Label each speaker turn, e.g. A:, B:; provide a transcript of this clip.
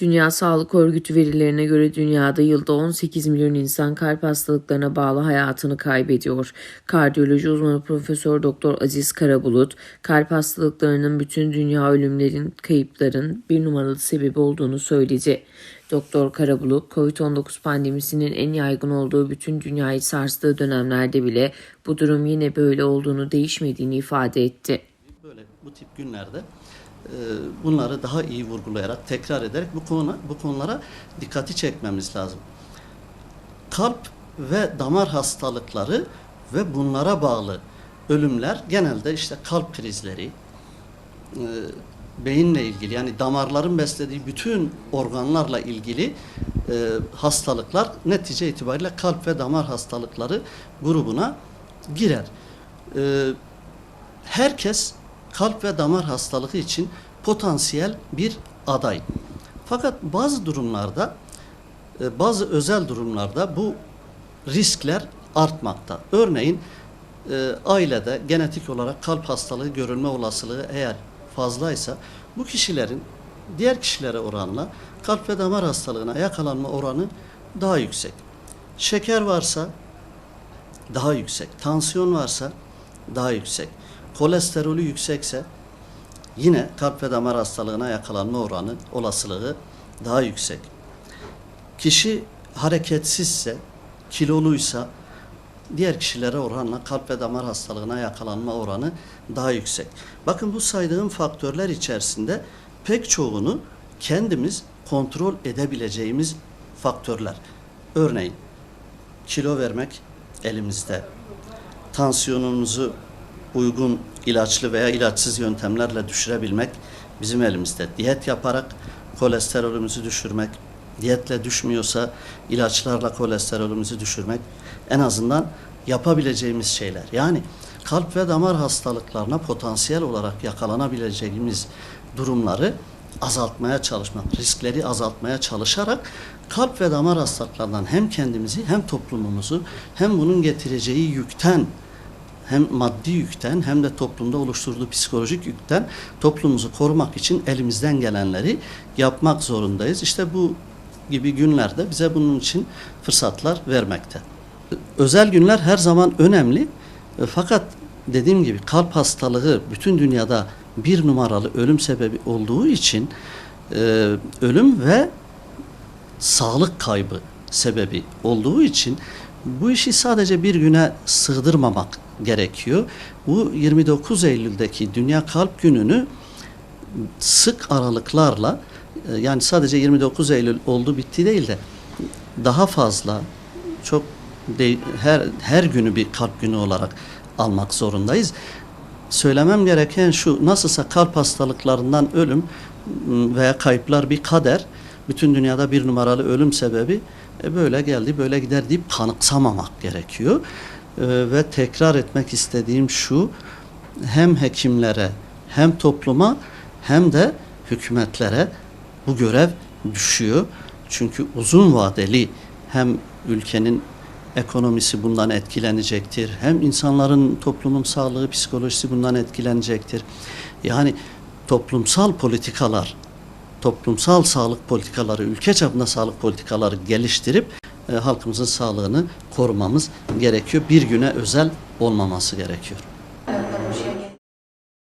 A: Dünya Sağlık Örgütü verilerine göre dünyada yılda 18 milyon insan kalp hastalıklarına bağlı hayatını kaybediyor. Kardiyoloji uzmanı Profesör Doktor Aziz Karabulut, kalp hastalıklarının bütün dünya ölümlerin, kayıpların bir numaralı sebebi olduğunu söyledi. Doktor Karabulut, COVID-19 pandemisinin en yaygın olduğu bütün dünyayı sarstığı dönemlerde bile bu durum yine böyle olduğunu değişmediğini ifade etti.
B: Böyle bu tip günlerde bunları daha iyi vurgulayarak, tekrar ederek bu konu bu konulara dikkati çekmemiz lazım. Kalp ve damar hastalıkları ve bunlara bağlı ölümler genelde işte kalp krizleri, e, beyinle ilgili yani damarların beslediği bütün organlarla ilgili e, hastalıklar netice itibariyle kalp ve damar hastalıkları grubuna girer. E, herkes kalp ve damar hastalığı için potansiyel bir aday. Fakat bazı durumlarda, e, bazı özel durumlarda bu riskler artmakta. Örneğin e, ailede genetik olarak kalp hastalığı görülme olasılığı eğer fazlaysa bu kişilerin diğer kişilere oranla kalp ve damar hastalığına yakalanma oranı daha yüksek. Şeker varsa daha yüksek. Tansiyon varsa daha yüksek. Kolesterolü yüksekse yine kalp ve damar hastalığına yakalanma oranı olasılığı daha yüksek. Kişi hareketsizse, kiloluysa diğer kişilere oranla kalp ve damar hastalığına yakalanma oranı daha yüksek. Bakın bu saydığım faktörler içerisinde pek çoğunu kendimiz kontrol edebileceğimiz faktörler. Örneğin kilo vermek elimizde. Tansiyonumuzu uygun ilaçlı veya ilaçsız yöntemlerle düşürebilmek bizim elimizde. Diyet yaparak kolesterolümüzü düşürmek, diyetle düşmüyorsa ilaçlarla kolesterolümüzü düşürmek en azından yapabileceğimiz şeyler. Yani kalp ve damar hastalıklarına potansiyel olarak yakalanabileceğimiz durumları azaltmaya çalışmak, riskleri azaltmaya çalışarak kalp ve damar hastalıklarından hem kendimizi hem toplumumuzu hem bunun getireceği yükten hem maddi yükten hem de toplumda oluşturduğu psikolojik yükten toplumumuzu korumak için elimizden gelenleri yapmak zorundayız. İşte bu gibi günlerde bize bunun için fırsatlar vermekte. Özel günler her zaman önemli. E, Fakat dediğim gibi kalp hastalığı bütün dünyada bir numaralı ölüm sebebi olduğu için e, ölüm ve sağlık kaybı sebebi olduğu için bu işi sadece bir güne sığdırmamak gerekiyor. Bu 29 Eylül'deki Dünya Kalp Günü'nü sık aralıklarla e, yani sadece 29 Eylül oldu bitti değil de daha fazla çok de, her her günü bir kalp günü olarak almak zorundayız. Söylemem gereken şu nasılsa kalp hastalıklarından ölüm veya kayıplar bir kader. Bütün dünyada bir numaralı ölüm sebebi e, böyle geldi böyle gider deyip kanıksamamak gerekiyor. E, ve tekrar etmek istediğim şu hem hekimlere hem topluma hem de hükümetlere bu görev düşüyor. Çünkü uzun vadeli hem ülkenin ekonomisi bundan etkilenecektir. Hem insanların toplumun sağlığı, psikolojisi bundan etkilenecektir. Yani toplumsal politikalar, toplumsal sağlık politikaları, ülke çapında sağlık politikaları geliştirip e, halkımızın sağlığını korumamız gerekiyor. Bir güne özel olmaması gerekiyor.